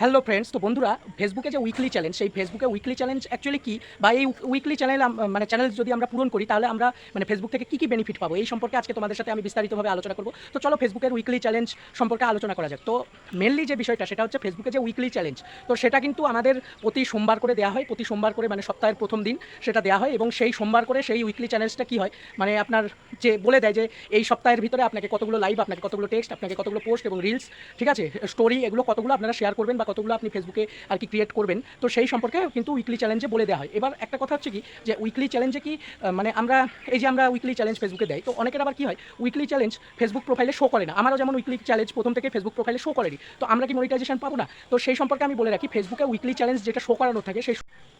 Hello friends তো বন্ধুরা ফেসবুকে যে উইকলি চ্যালেঞ্জ সেই ফেসবুকে উইকলি চ্যালেঞ্জ অ্যাকচুয়ালি কি? বা এই উইকলি চ্যানেল মানে চ্যানেল যদি আমরা পূরণ করি, তাহলে আমরা মানে ফেসবুক থেকে কী কী বেনিফিট পাবো? এই সম্পর্কে আজকে তোমাদের সাথে আমি বিস্তারিতভাবে আলোচনা করব। তো চলো ফেসবুকের উইকলি চ্যালেঞ্জ সম্পর্কে আলোচনা করা যাক। তো মেনলি যে বিষয়টা, সেটা হচ্ছে ফেসবুকে যে উইকলি চ্যালেঞ্জ তো সেটা কিন্তু আমাদের প্রতি সোমবার করে দেওয়া হয়। প্রতি সোমবার করে মানে সপ্তাহের প্রথম দিন সেটা দেওয়া হয় এবং সেই সোমবার করে সেই উইকলি চ্যালেঞ্জটা কী হয়? মানে আপনার যে বলে দেয় যে এই সপ্তাহের ভিতরে আপনাকে কতগুলো লাইভ আপনাকে কতগুলো টেক্সট আপনাকে কতগুলো পোস্ট এবং রিলস ঠিক আছে? স্টোরি এগুলো কতগুলো আপনারা শেয়ার করবেন বা কতগুলো আপনি ফেসবুকে আর কি ক্রিয়েট করবেন, তো সেই সম্পর্কে কিন্তু উইকলি চ্যালেঞ্জে বলে দেওয়া হয়। এবার একটা কথা হচ্ছে কি, যে উইকলি চ্যালেঞ্জে কি মানে আমরা, এই যে আমরা উইকলি চ্যালেঞ্জ ফেসবুকে দেয়, তো অনেকের আবার কি হয় উইকলি চ্যালেঞ্জ ফেসবুক প্রোফাইলে শো করে না। আমারও যেমন উইকলি চ্যালেঞ্জ প্রথম থেকে ফেসবুক প্রোফাইলে শো করেনি, তো আমরা কি মনিটাইজেশন পাবো না? তো সেই সম্পর্কে আমি বলে রাখি ফেসবুকে উইকলি চ্যালেঞ্জ যেটা শো করানো থাকে, সেই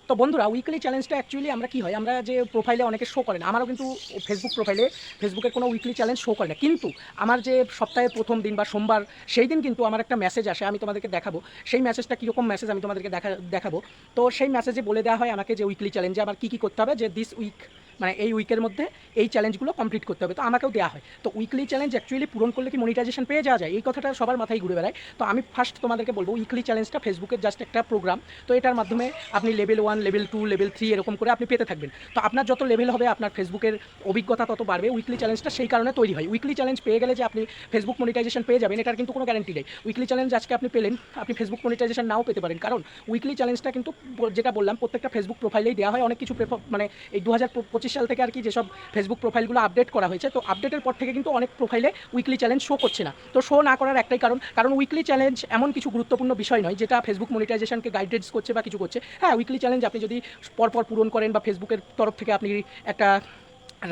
তো বন্ধুরা উইকলি চ্যালেঞ্জটা অ্যাকচুয়ালি আমরা কি হয়, আমরা যে প্রোফাইলে অনেকে শো করে না, আমারও কিন্তু ফেসবুক প্রোফাইলে ফেসবুকের কোনো উইকলি চ্যালেঞ্জ শো করে না। কিন্তু আমার যে সপ্তাহের প্রথম দিন বা সোমবার, সেই দিন কিন্তু আমার একটা মেসেজ আসে, আমি তোমাদেরকে দেখাবো। সেই মেসেজটা কীরকম মেসেজ আমি তোমাদেরকে দেখা, দেখাবো। তো সেই মেসেজে বলে দেওয়া হয় আমাকে যে উইকলি চ্যালেঞ্জে আমার কী কী করতে হবে, যে দিস উইক মানে এই উইকের মধ্যে এই চ্যালেঞ্জগুলো কমপ্লিট করতে হবে। তো আমাকেও দেওয়া হয়। তো উইকলি চ্যালেঞ্জ অ্যাকচুয়ালি পূরণ করলে কি মনিটাইজেশন পেয়ে যাওয়া যায়? এই কথাটা সবার মাথায় ঘুরে বেড়ায়। তো আমি ফার্স্ট তোমাদেরকে বলব উইকলি চ্যালেঞ্জটা ফেসবুকের জাস্ট একটা প্রোগ্রাম তো এটার মাধ্যমে আপনি level one level two level three এরকম করে আপনি পেতে থাকবেন। তো আপনার যত লেভেল হবে, আপনার ফেসবুকের অভিজ্ঞতা তত বাড়বে। উইকলি চ্যালেঞ্জটা সেই কারণে তৈরি হয়। উইকলি চ্যালেঞ্জ পেয়ে গেলে যে আপনি ফেসবুক মনিটাইজেশন পেয়ে যাবেন, এটার কিন্তু কোনো গ্যারান্টি নেই। উইকলি চ্যালেঞ্জ আজকে আপনি পেলেন, আপনি ফেসবুক মনিটাইজেশন নাও পেতে পারেন। কারণ উইকলি চ্যালেঞ্জটা কিন্তু যেটা বললাম, প্রত্যেকটা ফেসবুক প্রোফাইলেই দেওয়া হয়। অনেক কিছু মানে এই দু হাজার পঁচিশ সাল থেকে আর কি যেসব ফেসবুক প্রোফাইলগুলো আপডেট করা হয়েছে, তো আপডেটের পর থেকে কিন্তু অনেক প্রোফাইলে উইকলি চ্যালেঞ্জ শো করছে না। তো শো না করার একটাই কারণ কারণ উইকলি চ্যালেঞ্জ এমন কিছু গুরুত্বপূর্ণ বিষয় নয়, যেটা ফেসবুক মনিটাইজেশনকে গাইডেন্স করছে বা কিছু করছে। হ্যাঁ উইকলি চ্যালেঞ্জ আপনি যদি পরপর পূরণ করেন বা ফেসবুকের তরফ থেকে আপনি একটা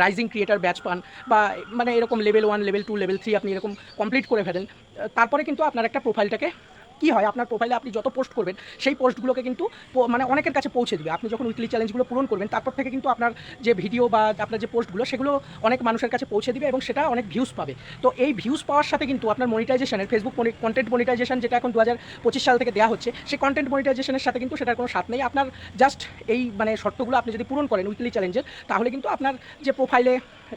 রাইজিং ক্রিয়েটার ব্যাচ পান বা মানে এরকম level one level two level three আপনি এরকম কমপ্লিট করে ফেলেন, তারপরে কিন্তু আপনার একটা প্রোফাইলটাকে কি হয়, আপনার প্রোফাইলে আপনি যত পোস্ট করবেন, সেই পোস্টগুলোকে কিন্তু মানে অনেকের কাছে পৌঁছে দেবে। আপনি যখন উইকলি চ্যালেঞ্জগুলো পূরণ করবেন, তারপর থেকে কিন্তু আপনার যে ভিডিও বা আপনার যে পোস্টগুলো সেগুলো অনেক মানুষের কাছে পৌঁছে দিবে এবং সেটা অনেক ভিউজ পাবে। তো এই ভিউজ পাওয়ার সাথে কিন্তু আপনার মনিটাইজেশনের ফেসবুক কন্টেন্ট মনিটাইজেশন যেটা এখন দু সাল থেকে দেওয়া হচ্ছে, সেই কন্টেন্ট মনিটাইজেশনের সাথে কিন্তু সেটার কোনো সাথ নেই। আপনার জাস্ট এই মানে শর্তগুলো আপনি যদি পূরণ করেন উইকলি চ্যালেঞ্জের তাহলে কিন্তু আপনার যে প্রোফাইলে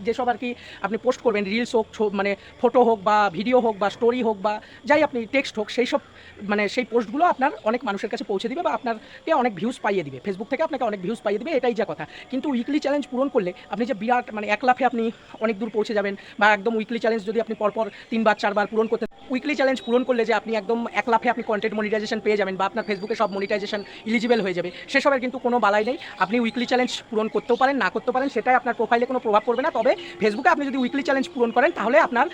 যেসব আর কি আপনি পোস্ট করবেন রিলস হোক মানে ফটো হোক বা ভিডিও হোক বা স্টোরি হোক বা যাই আপনি টেক্সট হোক, সেই সব মানে সেই পোস্টগুলো আপনার অনেক মানুষের কাছে পৌঁছে দিবে বা আপনারকে অনেক ভিউজ পাইয়ে দিবে। ফেসবুক থেকে আপনাকে অনেক ভিউজ পাইয়ে দিবে, এটাই যা কথা। কিন্তু উইকলি চ্যালেঞ্জ পূরণ করলে আপনি যে বিরাট মানে এক লাফে আপনি অনেক দূর পৌঁছে যাবেন বা একদম উইকলি চ্যালেঞ্জ যদি আপনি পরপর তিনবার, চারবার পূরণ করতে উইকলি চ্যালেঞ্জ পূরণ করলে যে আপনি একদম এক লাফে আপনি কন্টেন্ট মনিটাইজেশন পেয়ে যাবেন বা আপনার ফেসবুকে সব মনিটাইজেশন ইলিজিবল হয়ে যাবে, সেসবের কিন্তু কোনো বালাই নেই। আপনি উইকলি চ্যালেঞ্জ পূরণ করতেও পারেন, না করতে পারেন, সেটাই আপনার প্রোফাইলে কোনো প্রভাব পড়বে না। তবে ফেসবুকে আপনি যদি উইকলি চ্যালেঞ্জ পূরণ করেন, তাহলে আপনার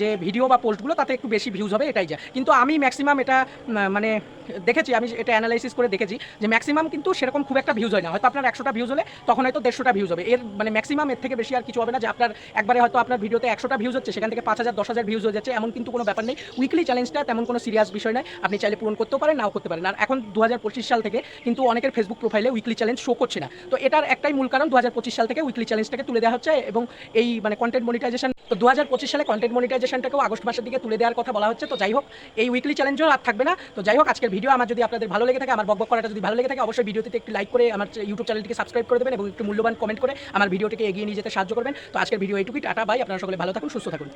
যে ভিডিও বা পোস্টগুলো তাতে একটু বেশি ভিউজ হবে, এটাই যা। কিন্তু আমি ম্যাক্সিমাম এটা মানে দেখেছি, আমি এটা অ্যানালাইসিস করে দেখেছি যে ম্যাক্সিমাম কিন্তু সেরকম খুব একটা ভিউজ হয় না। হয়তো আপনার একশোটা ভিউজ হলে, তখন হয়তো দেড়শোটা ভিউজ হবে। এর মানে ম্যাক্সিমাম এর থেকে বেশি আর কিছু হবে না যে আপনার, একবারে হয়তো আপনার ভিডিওতে একশোটা ভিউজ হচ্ছে, সেখান থেকে পাঁচ হাজার, দশ হাজার ভিউজ হয়ে যাচ্ছে, এমন কিন্তু কোনো ব্যাপার নেই। উইকলি চ্যালেঞ্জটা তেমন কোনো সিরিয়াস বিষয় নয়। আপনি চাইলে পূরণ করতেও পারেন, নাও করতে পারেন। আর এখন দু সাল থেকে কিন্তু অনেকের ফেসবুক প্রোফাইলে উইকলি চ্যালেঞ্জ শো করছে না। তো এটার একটাই মূল কারণ দু হাজার পঁচিশ সাল থেকে উইকলি চ্যালেঞ্জটাকে তুলে দেওয়া হচ্ছে এবং এই মানে কন্টেন্ট মনিটাইজেশন তো দু হাজার পঁচিশ সালে কন্টেন্ট মনিটাইজেশনটাকেও আগস্ট মাসের দিকে তুলে দেওয়ার কথা বলা হচ্ছে। তো যাই হোক এই উইকলি চ্যালেঞ্জও আর থাকবে না। তো যাই হোক আজকের ভিডিও আমার যদি আপনাদের ভালো লেগে থাকে, আমার বকবক করাটা যদি ভালো লেগে থাকে, অবশ্যই ভিডিওতে একটি লাইক করে আমার ইউটিউব চ্যানেলটিকে সাবস্ক্রাইব করে দেবেন এবং একটু মূল্যবান কমেন্ট করে আমার ভিডিওটিকে এগিয়ে নিয়ে যেতে সাহায্য করবেন। তো আজকের ভিডিও এইটুকুই। টাটা বাই আপনারা সকলে ভালো থাকুন, সুস্থ থাকুন।